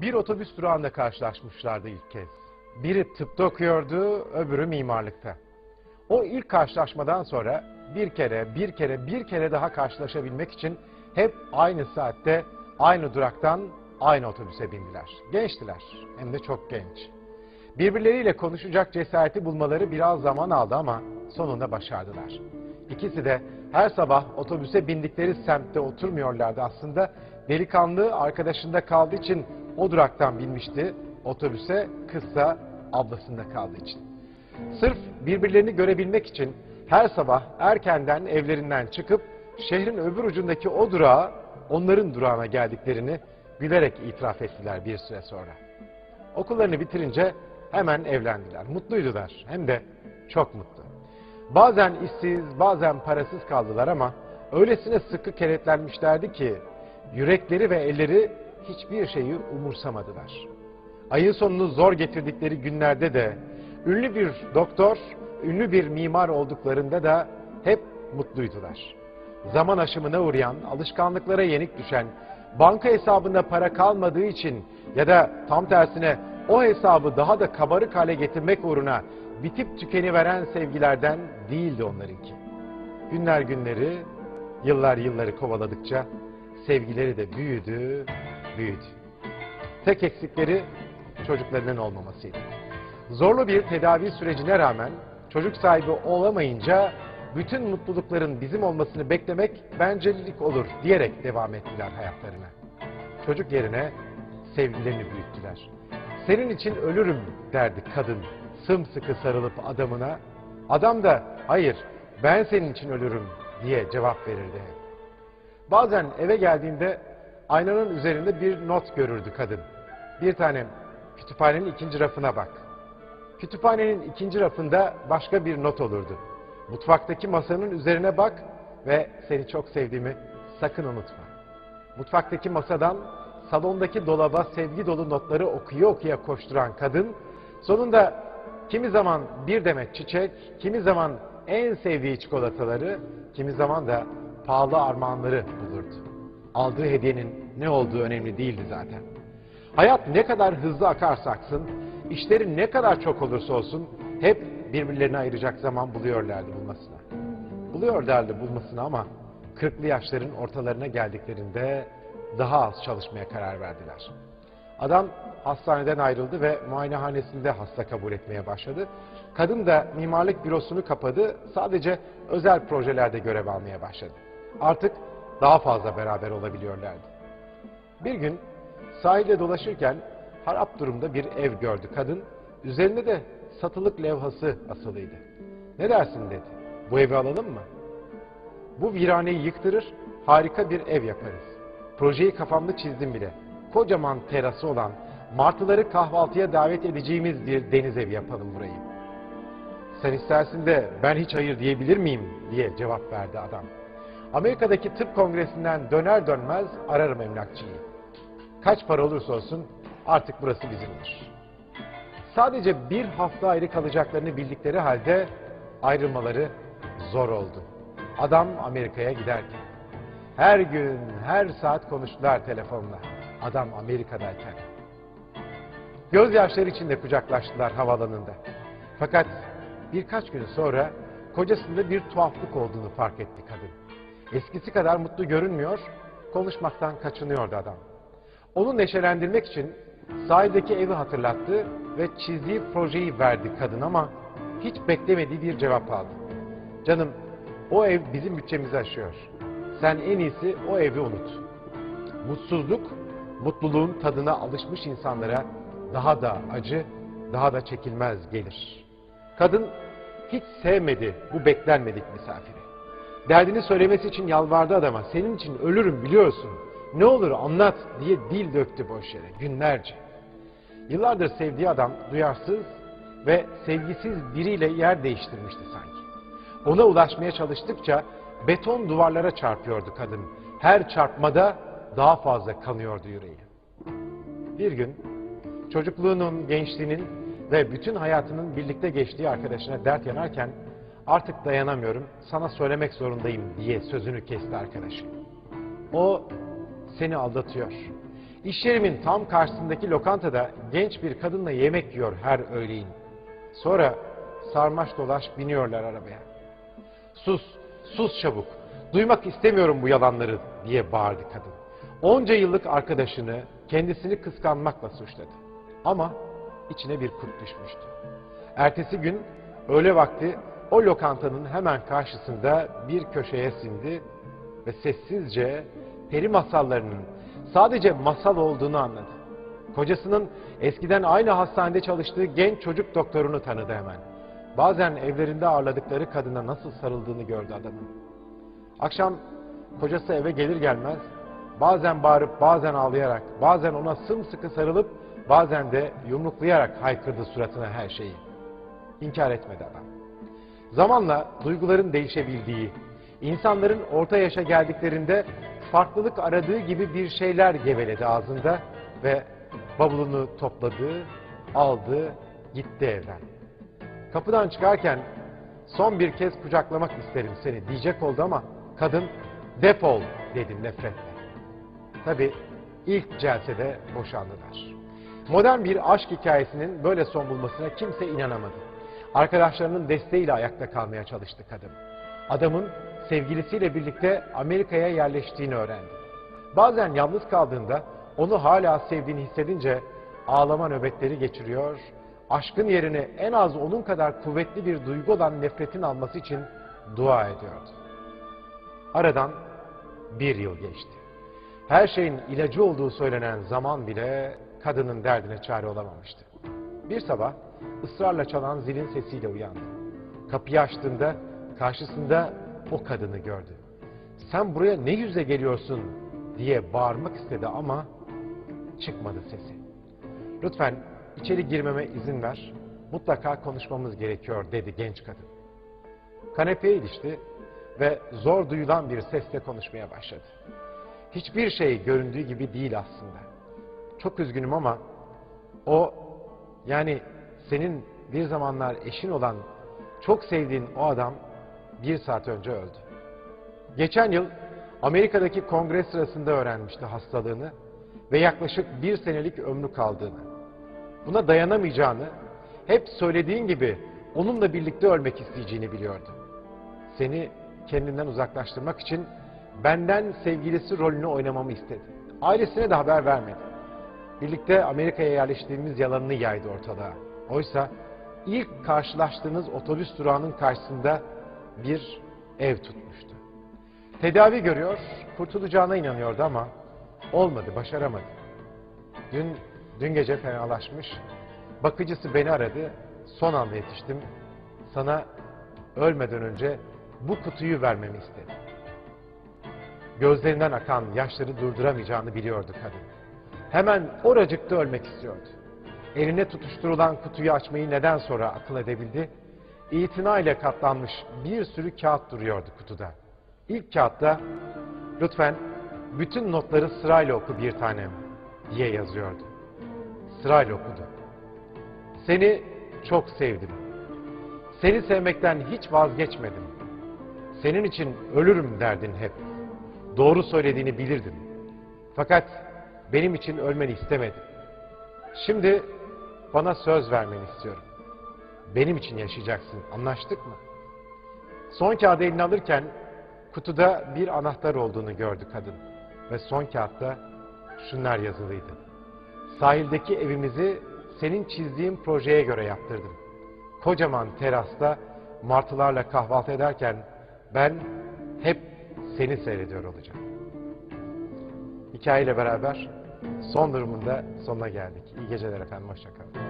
Bir otobüs durağında karşılaşmışlardı ilk kez. Biri tıpta okuyordu, öbürü mimarlıkta. O ilk karşılaşmadan sonra bir kere, bir kere, bir kere daha karşılaşabilmek için hep aynı saatte, aynı duraktan aynı otobüse bindiler. Gençtiler, hem de çok genç. Birbirleriyle konuşacak cesareti bulmaları biraz zaman aldı ama sonunda başardılar. İkisi de her sabah otobüse bindikleri semtte oturmuyorlardı aslında. Delikanlı arkadaşında kaldığı için o duraktan binmişti. Otobüse kızsa ablasında kaldığı için. Sırf birbirlerini görebilmek için her sabah erkenden evlerinden çıkıp şehrin öbür ucundaki o durağa onların durağına geldiklerini gülerek itiraf ettiler bir süre sonra. Okullarını bitirince hemen evlendiler. Mutluydular hem de çok mutlu. Bazen işsiz, bazen parasız kaldılar ama öylesine sıkı kenetlenmişlerdi ki yürekleri ve elleri hiçbir şeyi umursamadılar. Ayın sonunu zor getirdikleri günlerde de ünlü bir doktor, ünlü bir mimar olduklarında da hep mutluydular. Zaman aşımına uğrayan, alışkanlıklara yenik düşen, banka hesabında para kalmadığı için ya da tam tersine o hesabı daha da kabarık hale getirmek uğruna bitip tükeniveren sevgilerden değildi onlarınki. Günler günleri, yıllar yılları kovaladıkça sevgileri de büyüdü, büyüdü. Tek eksikleri çocuklarının olmamasıydı. Zorlu bir tedavi sürecine rağmen çocuk sahibi olamayınca bütün mutlulukların bizim olmasını beklemek bencillik olur diyerek devam ettiler hayatlarına. Çocuk yerine sevgilerini büyüttüler. Senin için ölürüm derdi kadın sımsıkı sarılıp adamına. Adam da hayır ben senin için ölürüm diye cevap verirdi. Bazen eve geldiğinde aynanın üzerinde bir not görürdü kadın. Bir tanem kütüphanenin ikinci rafına bak. Kütüphanenin ikinci rafında başka bir not olurdu. Mutfaktaki masanın üzerine bak ve seni çok sevdiğimi sakın unutma. Mutfaktaki masadan salondaki dolaba sevgi dolu notları okuya okuya koşturan kadın sonunda kimi zaman bir demet çiçek, kimi zaman en sevdiği çikolataları, kimi zaman da pahalı armağanları bulurdu. Aldığı hediyenin ne olduğu önemli değildi zaten. Hayat ne kadar hızlı akarsa aksın, işleri ne kadar çok olursa olsun hep birbirlerine ayıracak zaman buluyorlardı bulmasına. Buluyorlardı bulmasına ama 40'lı yaşların ortalarına geldiklerinde daha az çalışmaya karar verdiler. Adam hastaneden ayrıldı ve muayenehanesinde hasta kabul etmeye başladı. Kadın da mimarlık bürosunu kapadı, sadece özel projelerde görev almaya başladı. Artık daha fazla beraber olabiliyorlardı. Bir gün sahilde dolaşırken harap durumda bir ev gördü kadın. Üzerinde de satılık levhası asılıydı. Ne dersin dedi. Bu evi alalım mı? Bu viraneyi yıktırır, harika bir ev yaparız. Projeyi kafamda çizdim bile. Kocaman terası olan, martıları kahvaltıya davet edeceğimiz bir deniz evi yapalım burayı. Sen istersin de ben hiç hayır diyebilir miyim diye cevap verdi adam. Amerika'daki tıp kongresinden döner dönmez ararım emlakçıyı. Kaç para olursa olsun artık burası bizimdir. Sadece bir hafta ayrı kalacaklarını bildikleri halde ayrılmaları zor oldu. Adam Amerika'ya giderken. Her gün, her saat konuştular telefonla. Adam Amerika'dayken. Gözyaşları içinde kucaklaştılar havalanında. Fakat birkaç gün sonra kocasında bir tuhaflık olduğunu fark etti kadın. Eskisi kadar mutlu görünmüyor, konuşmaktan kaçınıyordu adam. Onu neşelendirmek için sahildeki evi hatırlattı ve çizdiği projeyi verdi kadın ama hiç beklemediği bir cevap aldı. Canım o ev bizim bütçemizi aşıyor. Sen en iyisi o evi unut. Mutsuzluk, mutluluğun tadına alışmış insanlara daha da acı, daha da çekilmez gelir. Kadın hiç sevmedi bu beklenmedik misafiri. Derdini söylemesi için yalvardı adama. Senin için ölürüm biliyorsun. Ne olur anlat diye dil döktü boş yere günlerce. Yıllardır sevdiği adam duyarsız ve sevgisiz biriyle yer değiştirmişti sanki. Ona ulaşmaya çalıştıkça beton duvarlara çarpıyordu kadın. Her çarpmada daha fazla kanıyordu yüreği. Bir gün çocukluğunun, gençliğinin ve bütün hayatının birlikte geçtiği arkadaşına dert yanarken artık dayanamıyorum, sana söylemek zorundayım diye sözünü kesti arkadaşı. O seni aldatıyor. İş yerimin tam karşısındaki lokantada genç bir kadınla yemek yiyor her öğleyin. Sonra sarmaş dolaş biniyorlar arabaya. Sus, sus çabuk. Duymak istemiyorum bu yalanları diye bağırdı kadın. Onca yıllık arkadaşını kendisini kıskanmakla suçladı. Ama içine bir kurt düşmüştü. Ertesi gün öğle vakti o lokantanın hemen karşısında bir köşeye sindi ve sessizce peri masallarının sadece masal olduğunu anladı. Kocasının eskiden aynı hastanede çalıştığı genç çocuk doktorunu tanıdı hemen. Bazen evlerinde ağırladıkları kadına nasıl sarıldığını gördü adamın. Akşam kocası eve gelir gelmez bazen bağırıp bazen ağlayarak, bazen ona sımsıkı sarılıp bazen de yumruklayarak haykırdı suratına her şeyi. İnkar etmedi adam. Zamanla duyguların değişebildiği, insanların orta yaşa geldiklerinde farklılık aradığı gibi bir şeyler geveledi ağzında ve bavulunu topladı, aldı, gitti evden. Kapıdan çıkarken son bir kez kucaklamak isterim seni diyecek oldu ama kadın defol dedim nefretle. Tabi ilk celsede boşandılar. Modern bir aşk hikayesinin böyle son bulmasına kimse inanamadı. Arkadaşlarının desteğiyle ayakta kalmaya çalıştı kadın. Adamın sevgilisiyle birlikte Amerika'ya yerleştiğini öğrendi. Bazen yalnız kaldığında onu hala sevdiğini hissedince ağlama nöbetleri geçiriyor, aşkın yerini en az onun kadar kuvvetli bir duygu olan nefretin alması için dua ediyordu. Aradan bir yıl geçti. Her şeyin ilacı olduğu söylenen zaman bile kadının derdine çare olamamıştı. Bir sabah ısrarla çalan zilin sesiyle uyandı. Kapıyı açtığında karşısında o kadını gördü. Sen buraya ne yüzle geliyorsun diye bağırmak istedi ama çıkmadı sesi. Lütfen içeri girmeme izin ver. Mutlaka konuşmamız gerekiyor dedi genç kadın. Kanepeye ilişti ve zor duyulan bir sesle konuşmaya başladı. Hiçbir şey göründüğü gibi değil aslında. Çok üzgünüm ama o yani senin bir zamanlar eşin olan çok sevdiğin o adam bir saat önce öldü. Geçen yıl Amerika'daki kongre sırasında öğrenmişti hastalığını ve yaklaşık bir senelik ömrü kaldığını. Buna dayanamayacağını, hep söylediğin gibi onunla birlikte ölmek isteyeceğini biliyordu. Seni kendinden uzaklaştırmak için benden sevgilisi rolünü oynamamı istedi. Ailesine de haber vermedi. Birlikte Amerika'ya yerleştiğimiz yalanını yaydı ortalığa. Oysa ilk karşılaştığınız otobüs durağının karşısında bir ev tutmuştu. Tedavi görüyor, kurtulacağına inanıyordu ama olmadı, başaramadı. Dün, dün gece fenalaşmış. Bakıcısı beni aradı, son anda yetiştim. Sana ölmeden önce bu kutuyu vermemi istedi. Gözlerinden akan yaşları durduramayacağını biliyordu kadın. Hemen oracıkta ölmek istiyordu. Eline tutuşturulan kutuyu açmayı neden sonra akıl edebildi? İtina ile katlanmış bir sürü kağıt duruyordu kutuda. İlk kağıtta lütfen bütün notları sırayla oku bir tanem diye yazıyordu. Sırayla okudu. Seni çok sevdim. Seni sevmekten hiç vazgeçmedim. Senin için ölürüm derdin hep. Doğru söylediğini bilirdim. Fakat benim için ölmeni istemedim. Şimdi bana söz vermeni istiyorum. Benim için yaşayacaksın. Anlaştık mı? Son kağıdı eline alırken kutuda bir anahtar olduğunu gördü kadın. Ve son kağıtta şunlar yazılıydı. Sahildeki evimizi senin çizdiğin projeye göre yaptırdım. Kocaman terasta martılarla kahvaltı ederken ben hep seni seyrediyor olacağım. Hikayeyle beraber son durumunda sonuna geldik. İyi geceler efendim, hoşçakalın.